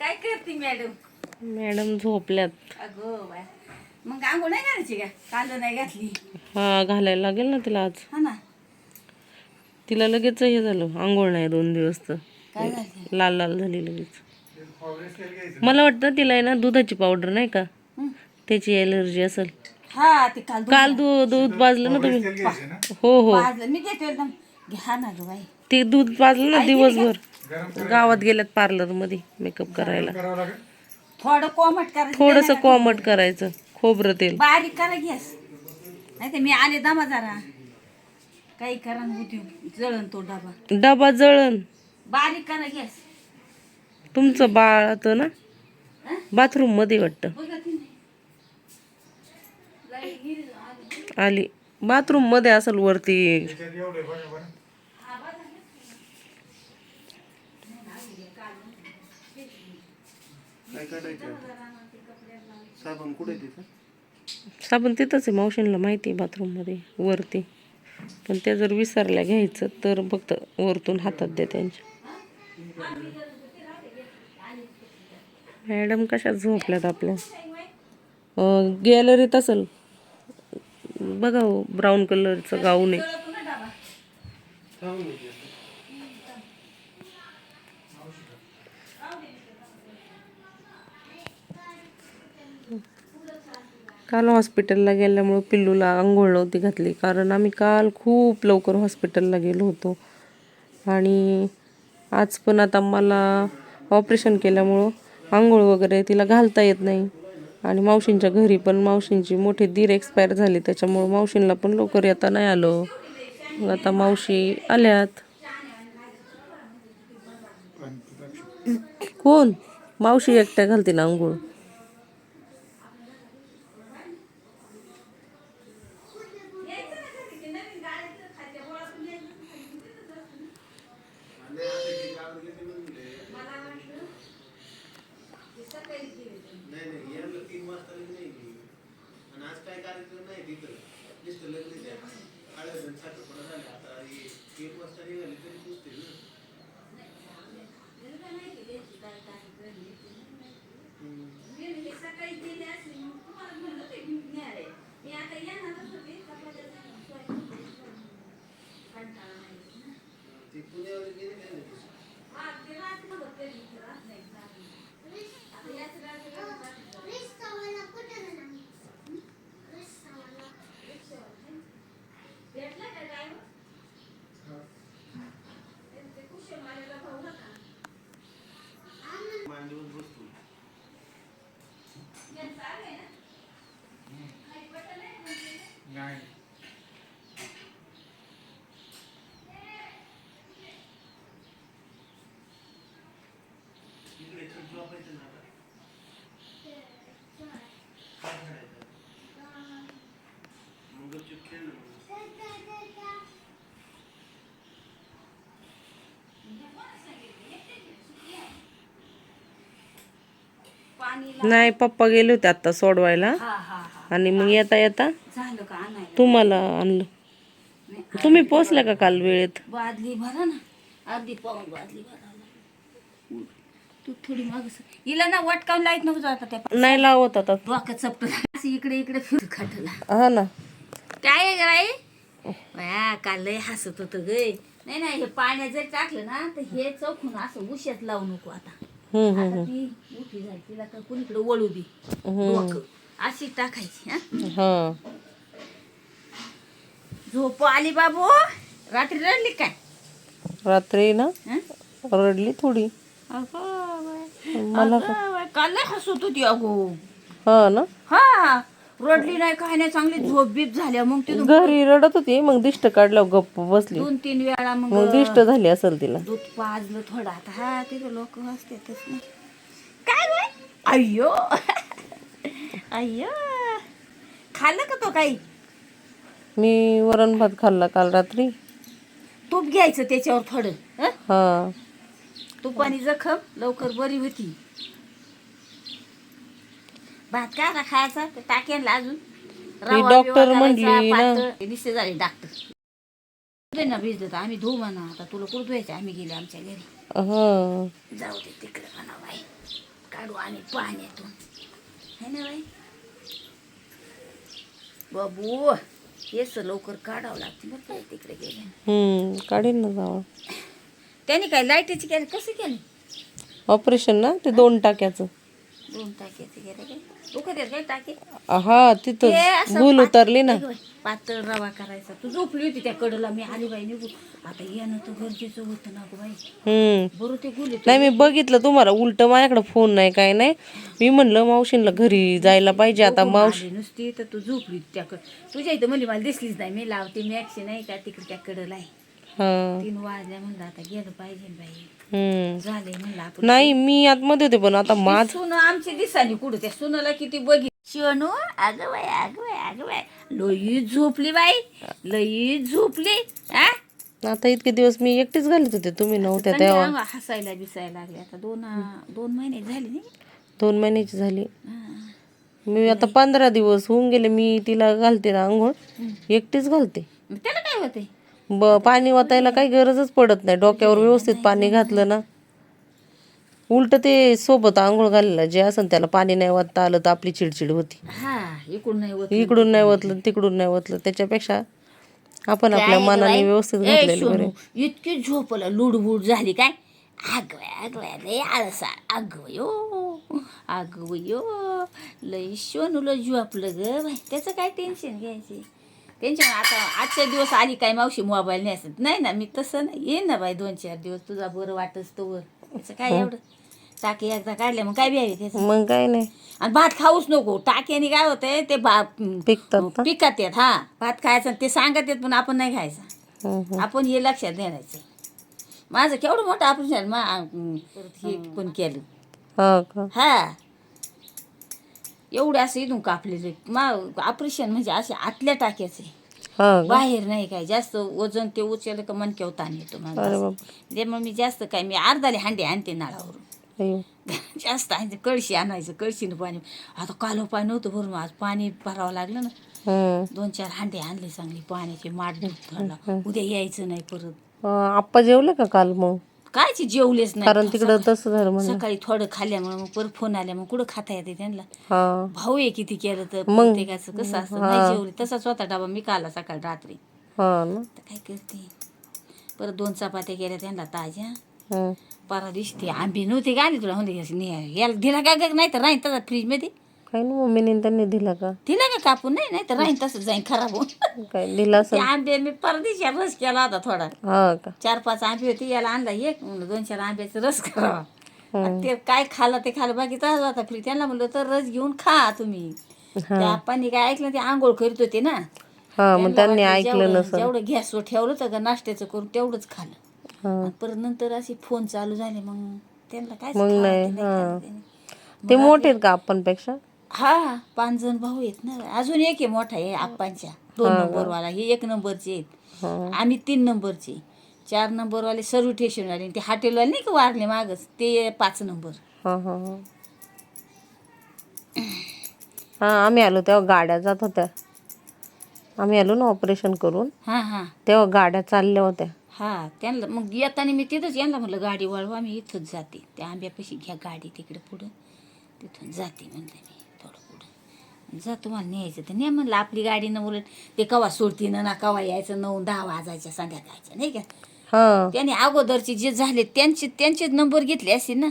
काय करते madam? Madam झोपल्यात. अगो बाय. मग आंघोळ नाही घालायची का? कांदा नाही घातली. हा घालायला लागेल ना तिला आज. हा ना. तिला लगेच हे झालं आंघोळ नाही दोन दिवस तर. काय झालं? लाल लाल झाली लगेच. मला वाटतं तिला आहे ना दुधाची पावडर नाही का? हं. त्याची एलर्जी असेल. हा ते काल दूध काल दूध दूध पाजलं ना तुम्ही? हो हो. पाजलं मी देतो एकदम. घ्या ना गं बाई. ते दूध पाजलं ना दिवसभर. गावात गेल्यात पार्लरमध्ये मेकअप करायला. थोडं कोमट करायचं. थोडस कोमट करायचं खोबरं तेल. बारीक करा गॅस नाही मी आले दमा जरा. काही करा होती जळण तो डबा. डबा जळण. बारीक करा गॅस तुमचं बाळ तर ना? बाथरूममध्ये वाटतं. बघा ती नाही लाइट गेली. आली. आली बाथरूममध्ये असेल वरती. काय काढायचं साबण कुठे तिथं? साबण तिथंच आहे मावशींना माहिती आहे बाथरूममध्ये वरती. पण त्या जर विसरल्या घ्यायचं तर फक्त वरतून हातात द्या त्यांच्या. मॅडम कशा झोपल्यात आपल्या? गॅलरीत असेल. बघा हो ब्राऊन कलरचं गाऊन आहे. काल हॉस्पिटलला गेल्यामुळं पिल्लूला आंघोळ नव्हती घातली. कारण आम्ही काल खूप लवकर हॉस्पिटलला गेलो होतो. आणि आज पण आता मला ऑपरेशन केल्यामुळं आंघोळ वगैरे तिला घालता येत नाही. आणि मावशींच्या घरी पण मावशींची मोठी दीर एक्सपायर झाली त्याच्यामुळं मावशींना पण लवकर येता नाही आलं. मग आता मावशी आल्यात. कोण? मावशी एकट्या घालते ना आंघोळ नाही नाही यायला तीन वाजता नाही गेली. आणि आज काय कार्यक्रम नाही तिथं नुसतं लग्न द्या हळद आणि साखरपुडा झाला आता हे एक वाजता निघाली तरी पुसतील ना. ती पुण्यावर गेली काय नाही मांडीवर बसतो इकडे चिप वापरायचं ना आता काय करायचं? मग चिप खेळ ना मग. पाणी नाही पप्पा गेले होते आता सोडवायला. हा हा हा. आणि मग येता येता झालं का? आणायला तुम्हाला आणलं. तुम्ही पोचल्या का काल वेळेत? बादली भरा ना. अर्धी पाऊन बादली भरा ना. तू थोडी माग हिला ना वटकावून लाईत जाता त्या नाही लावत आता. चपट इकडे इकडे फिर खाटला. हा ना. काय आहे गाई बया काल लय हसत होतं गे. नाही नाही हे पाण्यात जर टाकलं ना तर हे चौकून असं उश्यात लावू नको आता. हम्म हम्म आता ती मोठी झाली तिला का कुणीकडे वळू दे. डोकं. अशी टाकायची हा. हा. झोप आली बाबू. रात्री रडली काय? रात्री ना? हं? रडली थोडी. मला काल हसत होती अगो. हा ना? हा. रडली नाही काय नाही चांगली झोप बीप झाल्या मग ती घरी रडत होती मग दिष्ट काढल्यावर गप्प बसली. दोन तीन वेळा मग मग दिष्ट झाली असेल तिला. दूध पाजलं थोडं आता. हा तिथे लोक असतातच ना काय बाय अय्यो. अय्यो. खाल्लं का तो काही? मी वरण भात खाल्ला काल रात्री. तूप घ्यायचं त्याच्यावर थोडं हं? हा. तुपानी जखम लवकर बरी होती. भात काय आता खायचा? ते टाक्याला अजून. रवा डॉक्टर बिवा म्हणली ना. पातळ. झाले डॉक्टर ना भिजलं तर आम्ही धुऊ म्हणा. आता तुला कुठं धुवायचं? आम्ही गेले आमच्या घरी. हा. जाऊ दे तिकडे म्हणा बाई. काढू आणि पाण्यातून. है ना बाई? बाबू हेच लवकर काढावं लागते बरं काय तिकडे गेले. हम्म काढीन ना जावं. त्याने काय लाईटीची केली कसं केली? ऑपरेशन ना ते दोन टाक्याचं. दोन टाक्याचे गेले काय? दुखत येत काय टाके? हा ते तिथं असं भूल पात- उतरली ना. ऐक बाई, पातळ रवा करायचा. तू झोपली होती त्या कडला मी आली बाई आता येणं तर गरजेचं होतं ना गं बाई. हम्म. बरं ते गुले नाही मी बघितलं तुम्हाला उलट माझ्याकडे फोन नाही काय नाही. मी म्हणलं मावशींला घरी जायला पाहिजे आता मावशी नुसती तर तू झोपली होती त्या कड तुझ्या इथं म्हणजे मला दिसलीच नाही मी लावते मॅक्सी नाही का तिकडे त्या कडला आहे. हा. तीन वाजल्या म्हणलं आता गेलं पाहिजे बाई. हम्म. झाले म्हणलं आपण. नाही मी आतमध्ये होते पण आता माझ सुन आमची दिसानी कुठं? त्या सुनाला किती बघी शिवणू अगं बाई अगं बाई अगं बाई लई झोपली बाई. लई झोपली हा? आता इतके दिवस मी एकटीच घालत होते तुम्ही नव्हत्या चांगली तेव्हा. अंग हसायला बिसायला लागले. आता दोन दोन महिने झाले नाही? दोन महिन्याची झाली. हा. मी आता पंधरा दिवस होऊन गेले मी तिला घालते ना आंघोळ. एकटीच घालते. मग त्याला काय होते ब पाणी वाचायला काही गरजच पडत नाही. डोक्यावर व्यवस्थित पाणी घातलं ना. उलट ते सोबत आंघोळ घाललं जे असन त्याला पाणी नाही वाचता आलं तर आपली चिडचिड होती. हा इकडून नाही होत इकडून नाही वतलं तिकडून नाही वतलं. त्याच्यापेक्षा आपण आपल्या मनाने व्यवस्थित घातलेलं बरे. इतकी झोपला लुडबुड झाली काय? आगवाय आगवाय लय आळसा आगवयो आगवयो. लय सोनूला झोपलं ग त्याचं काय टेन्शन घ्यायचे? टेन्शन आता आजच्या दिवस आली काय मावशी मोबाईल नाही असत नाही ना मी तसं नाही. येईन ना बाई दोन चार दिवस तुझा बरं वाटच तो वर काय एवढं? टाकी एकदा काढल्या मग काय बिहावी त्याचं? मग काय नाही. आणि भात खाऊच नको. टाक्याने काय होतंय ते भा पिकतात ना. पिकात येत हा. भात खायचं ते सांगत येत पण आपण नाही खायचं. आपण हे लक्षात द्यायचं माझं केवढं मोठं ऑपरेशन मा हे पण केलं? हा हा. एवढं असं इथून कापलेलं. मा ऑपरेशन म्हणजे असे आतल्या टाक्याचे. बाहेर नाही काय जास्त वजन ते उचललं का मनक्यावर ताण येतो बाप. त्यामुळे मी जास्त काय मी अर्धाले हांडे आणते नाळावरून. जास्त आहे कळशी आणायचं कळशीनं पाणी. आता कालो पाणी नव्हतं भरून आज पाणी भरावं लागलं ना. दोन चार हांडे आणले चांगले पाण्याचे माठ उद्या यायचं नाही परत. अं, आप्पा जेवले का काल मग? कायचे जेवलेच नाही. कारण तिकडं तसं झालं म्हणलं. सकाळी थोडं खाल्ल्यामुळे मग परत फोन आल्या मग कुठं खाता येते त्यांना? हा. भाऊ आहे किती केलं तर प्रत्येकाचं कसं असतं नाही जेवले तसाच होता डबा मी काला सकाळी रात्री. हा ना. तर काय करते? परत दोन चपात्या केल्या त्यांना ताज्या. हम्म. परा दिवशी ते आंबे नव्हते का आली तुला? म्हणजे याला दिला का का नाही तर राहीन तसा फ्रीजमध्ये काही नाही मम्मीने त्यांनी दिला का? दिला का कापून? नाही नाही तर राहीन तसं जाईन खराब होऊन. काय दिला ते असं आंबे मी परदेशी रस केला होता थोडा. हा का? चार पाच आंबे होते याला आणला एक म्हणलं दोन चार आंब्याचा रस करावा. आणि ते काय खाल्लं ते खाल्लं बाकी तसाच होता फ्री त्यांना म्हणलं तर रस घेऊन खा तुम्ही. त्या आप्पांनी काय ऐकलं ते आंघोळ करीत होते ना. हा मग त्यांना त्यांनी वाटलं ऐकलं जेवढं- जेवढं गॅसवर ठेवलं तर नाश्त्याचं करून तेवढंच खाल्लं हा. आणि परत नंतर असे फोन चालू झाले मग त्यांना काय मग नाही, ते हा. मोठे आहेत का आपणपेक्षा हा पाच जण भाऊ आहेत ना. अजून एक आहे मोठा आहे आप्पांच्या. दोन नंबरवाला. हे एक नंबरचे आहेत. आम्ही तीन नंबरचे. चार नंबरवाले सर्व स्टेशनवाले ते हॉटेलवाले नाही का वारले मागच? ते पाच नंबर. हा आम्ही आलो तेव्हा गाड्या जात होत्या. आम्ही आलो ना ऑपरेशन करून. हां हां. तेव्हा गाड्या चालल्या होत्या. हा त्यांना मग येताना मी तिथंच यांना म्हटलं गाडी वळवा मी इथंच जाते. त्या आंब्यापाशी घ्या गाडी तिकडे पुढं. तिथून जाते म्हणलं. जा तुम्हाला न्यायचं तर नाही म्हणलं आपली गाडी न उलट ते कवा सोडतीनं ना कवा यायचं नऊ दहा वाजायच्या संध्याकाळच्या नाही का? हा. त्याने अगोदरचे जे झाले त्यांचे त्यांचे नंबर घेतले असतील ना?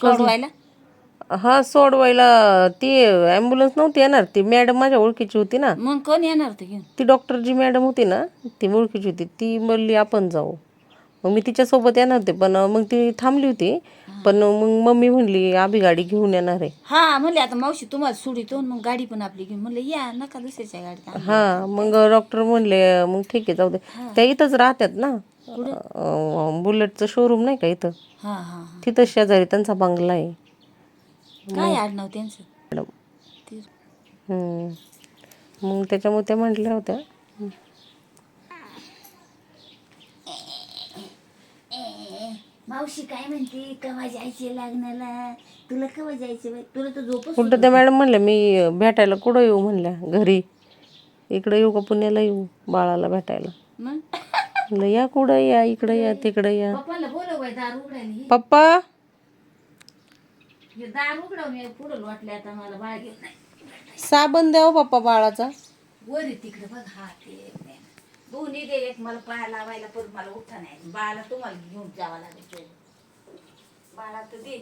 सोडवायला? हा सोडवायला ती ॲम्ब्युलन्स नव्हती येणार. ती मॅडम माझ्या ओळखीची होती ना. मग कोण येणार ती डॉक्टर जी मॅडम होती ना ती ओळखीची होती. ती म्हणली आपण जाऊ. मग मी तिच्यासोबत येणार होते पण मग ती थांबली होती. पण मग मम्मी म्हणली आभी गाडी घेऊन येणार आहे. हा म्हणले आता मावशी तुम्हाला सोडितो मग गाडी पण आपली घेऊन. म्हणलं या नका दुसऱ्याच्या गाडीत. हा मग डॉक्टर म्हणले मग ठीक आहे जाऊ दे. त्या इथंच राहतात ना. अं, बुलेटचं शोरूम नाही का इथं? हा हा हा. तिथं शेजारी त्यांचा बंगला आहे. काय आडनाव त्यांचं? मॅडम ते हम्म. मग त्याच्यामुळे त्या म्हटल्या होत्या. मावशी काय म्हणते? केव्हा जायचे लग्नाला? तुला केव्हा जायचे बाई? तुला तर झोपच उलट त्या मॅडम म्हणल्या मी भेटायला कुठं येऊ म्हणल्या? घरी. इकडं येऊ का पुण्याला येऊ? बाळाला भेटायला. मग? म्हणलं या कुठं या? इकडं या तिकडं या. पप्पाला बोलव बाई दार उघडायला पप्पा? हे दार उघडव मी पुढं आता मला बाळ घेत नाही साबण द्याव पप्पा बाळाचा. वरी तिकडे बघ हा ते. दोन्ही दे एक मला पाय लावायला परत मला उठा नाही. बाळाला तुम्हाला घेऊन जावं लागेल बाळा तर दे.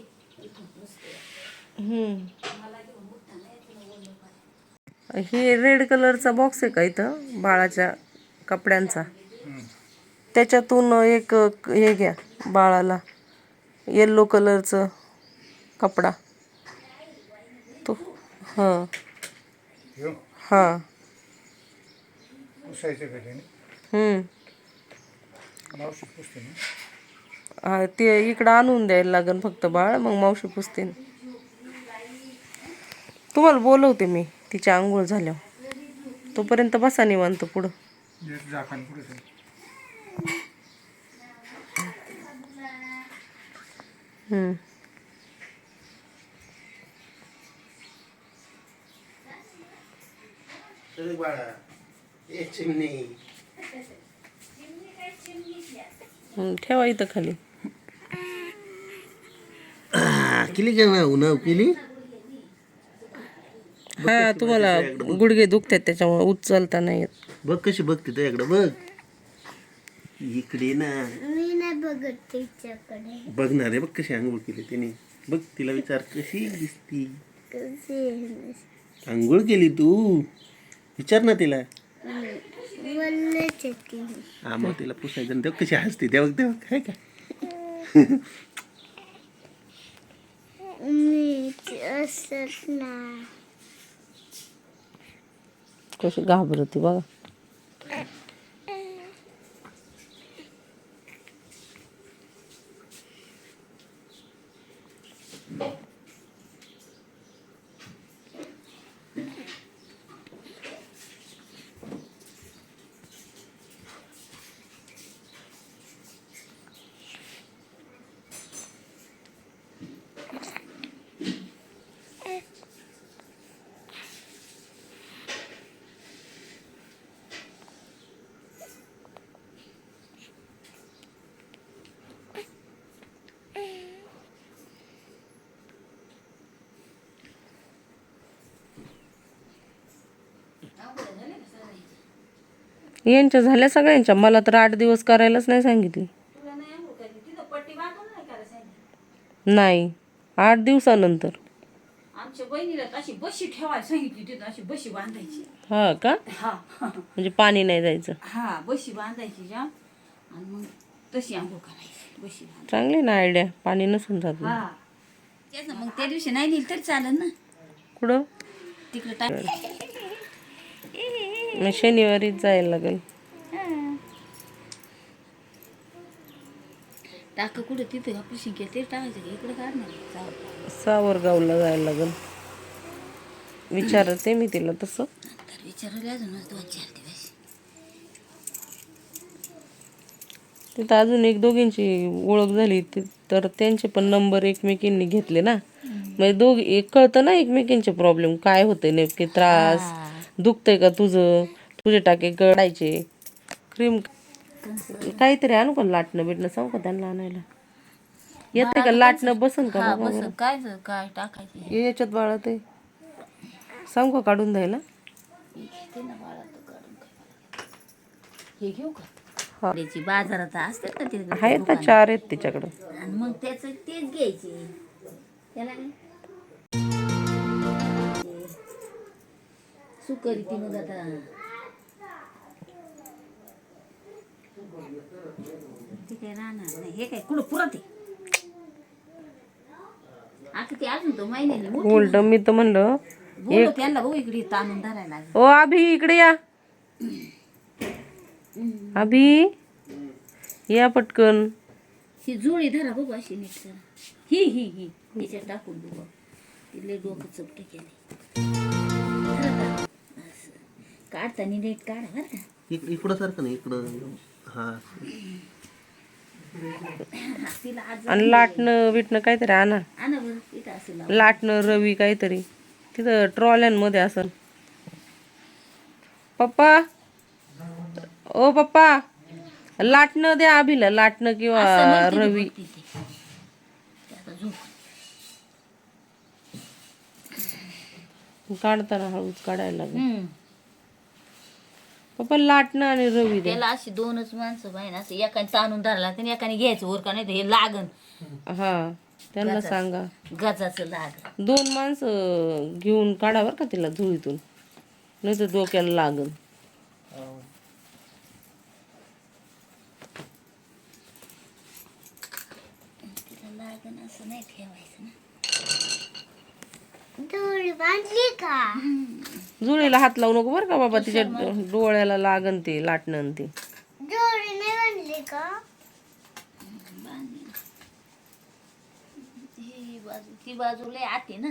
मला घेऊन उठा नाही. हे रेड कलरचा बॉक्स आहे का इथं? बाळाच्या कपड्यांचा. त्याच्यातून एक हे घ्या बाळाला येल्लो कलरचं कपडा. तो हां. ह्यो हां. मावशी पुसते ना? हा ते इकडं आणून द्यायला लागन फक्त बाळ मग मावशी पुसते तुम्हाला बोलवते मी तिची आंघोळ झाल्यावर. तोपर्यंत बसा निवांत पुढं. झाकण हम्म. बाळा ए चिमणी. हम्म, ठेवा इथं खाली. केली का ना उन्हाव केली? हा तुम्हाला गुडघे दुखतात त्याच्यामुळे उचलता नाही येत. बघ कशी बघते तुझ्याकडे बघ. इकडे ना. मी नाही बघत तिच्याकडे. बघणार आहे बघ कशी आंघोळ केली तिने. बघ तिला विचार कशी दिसती? आंघोळ केली तू? विचार ना तिला. हा मग तिला पुसायचं तेव्हा कशी हसते. तेव्हा तेव्हा काय का? मी असत ना कशी घाबरते बघा. यांच्या झाल्या सगळ्यांच्या. मला तर आठ दिवस करायलाच नाही सांगितली. तुला नाही आठ दिवसानंतर. हा का? म्हणजे पाणी नाही जायचं. हा बशी बांधायची जाम आणि मग तशी आंघोळ करायची बशी बांध चांगली ना आयडिया पाणी नसून जात. हा. मग त्या दिवशी नाही नेली तरी चालेल ना. कुठं? तिकडे मग शनिवारीच जायला लागेल. टाक कुठं? तिथं ऑपरेशन केलं ते टाकायचं का इकडे काढणार जाऊ. सावरगावला जायला लागेल. विचारते मी तिला तसं. तर विचारले अजून मला दोन चार दिवस. तिथं अजून एक दोघींची ओळख झाली. ती- तर त्यांचे पण नंबर एकमेकींनी घेतले ना. म्हणजे दोघ एक कळतं ना एकमेकींचे प्रॉब्लेम काय होते नेमके त्रास? दुखतंय का तुझं? तुझे टाके गळायचे. क्रीम काहीतरी आणू का लाटणं बिटणं? सांगू का त्यांना आणायला? येते का लाटणं? बसन का बघा बरं. काय ज- काय टाकायचं? हे याच्यात बाळा ते सांगू का काढून द्यायला? काय. हे का. त्याची बाजारात असते का ते आहेत ना चार आहेत तिच्याकडं. आणि मग त्याच तेच घ्यायचे. त्याला काय ती मग आता ते काय राहणार नाही. हे काय कुठं पुरत आता ते अजून तो महिन्याने उलट मी तर म्हणलं त्यांना भाऊ इकडे ताणून धरायला लागेल. ओ अभि इकडे या. अभि या पटकन. ही जुळी धरा बघू अशी नीट करा. ही ही ही. तिच्यात टाकून बघू. तिले डोकं चपटे केले काढताना नीट काढा बरं का. इक- इकडं सारखं नाही इकडं हा. तिला आज आणि लाटणं बिटणं काहीतरी आणा. आणा बरं इथं असं लाव लाटणं रवी काहीतरी. तिथं ट्रॉल्यांमध्ये असन पप्पा. ओ पप्पा. लाटणं द्या अभिला लाटणं किंवा रवी. बघ तिथे. ते आता झोप. काढताना हळूच काढायला लागेल. हम्म. पप्पा लाटणं आणि रवी द्या. त्याला अशी दोनच माणसं बाई असं एकाने ताणून धरला आणि एकाने घ्यायचं उरका नाही तर हे लागन. हा त्यांना सांगा. गजाचं लागन दोन माणसं घेऊन काढा बरं का तिला झुळीतून नाही तर डोक्याला लागल तिला लागन असं नाही ठेवायचं ना. दोरी बांधली का? जुळीला हात लावू नको बरं का बाबा तिच्या डोळ्याला लागन ते लाटणं आणि ते. ही ती बाजू लय आते ना.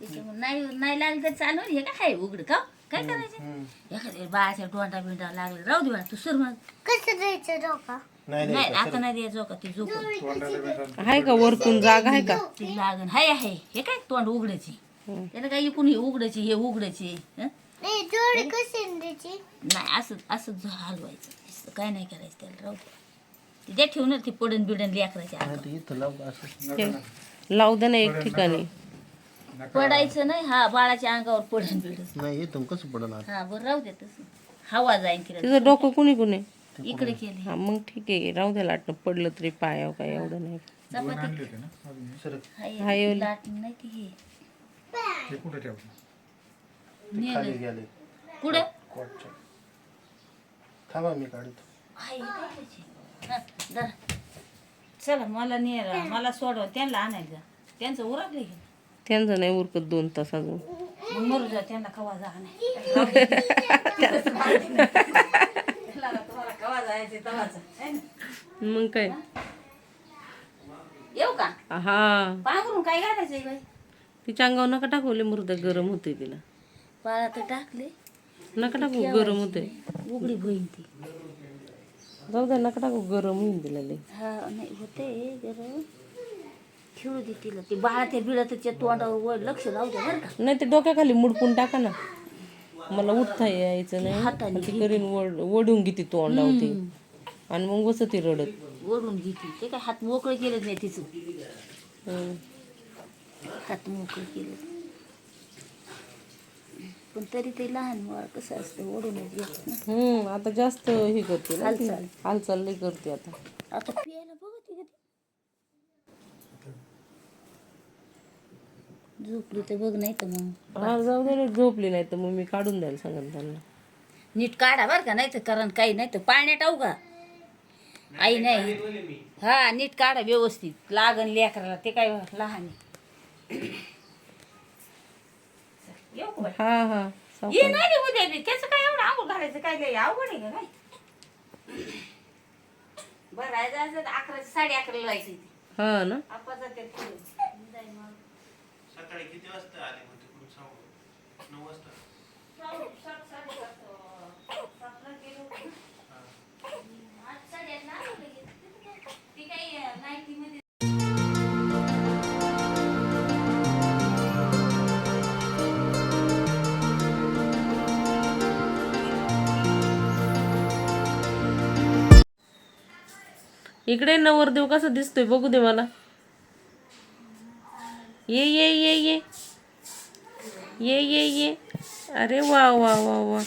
त्याच्यामुळे नाही नाही लागलं तर चालू. हे काय आहे उघड का? काय करायचं? एखाद्या बाळाच्या डोंडा बिंडा लागला. राहू दे तू सर मग. कसं द्यायचं डोका नाही नाही आता नाही द्यायचो का? ती झोप आहे का वरतून जागा आहे का? ती लागन. हाय आहे हे काय तोंड उघडायची? त्याला काय इकून हे उघडायची हे उघडायची? नाही असं असं हलवायचं. काय नाही करायचं त्याला राहू दे. ती द्या ठेवून ती पडन बिडन लेकराच्या लाव असं हे, लावू. दे ना एक ठिकाणी. पडायचं नाही हा बाळाच्या अंगावर पडन बिडन. नाही कसं पडणार हा बरं राहू दे तसं. हवा जाईन तिचं डोकं कुणी कुणी? इकडे केले हा मग ठीक आहे राहू द्या लाटणं पडलं तरी पायावर काय एवढं नाही. चपाती. हाय, हाय, लाट नाही ती. हे ते कुठे ठेवलं? खाली गेले. कुठं? कॉटच्या. थांबा मी काढतो. हाय, हे काय करायचे? हा, धरा. चला मला ने मला सोडवा. त्यांना आणायला जा त्यांचं उरकले की. त्यांचं नाही उरकत दोन तास अजून. मग मरू जा त्यांना कवा जा तुम्हाला कवा जायचे तवाच. मग काय? येऊ का? हा. पांघरून काय घालायचंय बाई? तिच्या अंगावर नका टाकवले मृदा गरम होते तिला. पाळा तर टाकले. नका टाकू गरम होते उघडी होईन ती. जाऊ द्या नका टाकू गरम होईन तिला लई. हा नाही होते गरम. खेळू दे तिला. ते बाळा ते बिळा त्याच्या तोंडावर वर लक्ष लावू दे बरं का. नाही ते डोक्याखाली मुडपून टाका ना. मला उठता यायचं नाही. हाताने ती करीन ओढून घेते तोंड लावते आणि मग बसती रडत. ओढून घेते ते. काय हात मोकळे केलेच नाही तिचं. हम्म. हात मोकळे केले. पण तरी ते लहान बाळ कसं असतं ओढूनच घेत ना. हम्म आता जास्त हे करते ना ती. हालचाल. हालचाल लई करते आता. आता पियाला बघत का ती? झोपली तर बघ नाही तर मग. हा जाऊ दे ना, झोपली नाही तर मग मी काढून द्यायला सांगेन त्यांना. नीट काढा बरं का नाही तर कारण काही नाही तर पाण्यात टाऊ का? आई नाही. हा नीट काढा व्यवस्थित. लागन लेकराला ते काय लहान आहे. येऊ का बाई? हा हा ये सावकाश. नाही रे उद्या बी त्याचं काय एवढं आंघोळ घालायचं काय लय अवघड आहे का काय बरं आहे जायचं तर अकरा साडे अकराला जायचं इथे हा ना आपण जाते पुढे. जाईन मग. सकाळी किती वाजता आले मग तिकडून सांगू नऊ वाजता साडे- सात- साडेसात, अं, सातला गेलो होतो ना. आठ साडेआठला आलो लगेच. तिथं काय- ती काही अं, नाईटीमध्ये इकडे नवरदेव कसा दिसतोय बघू दे मला. ये ये ये ये. ये ये ये. अरे वा वा वा वा.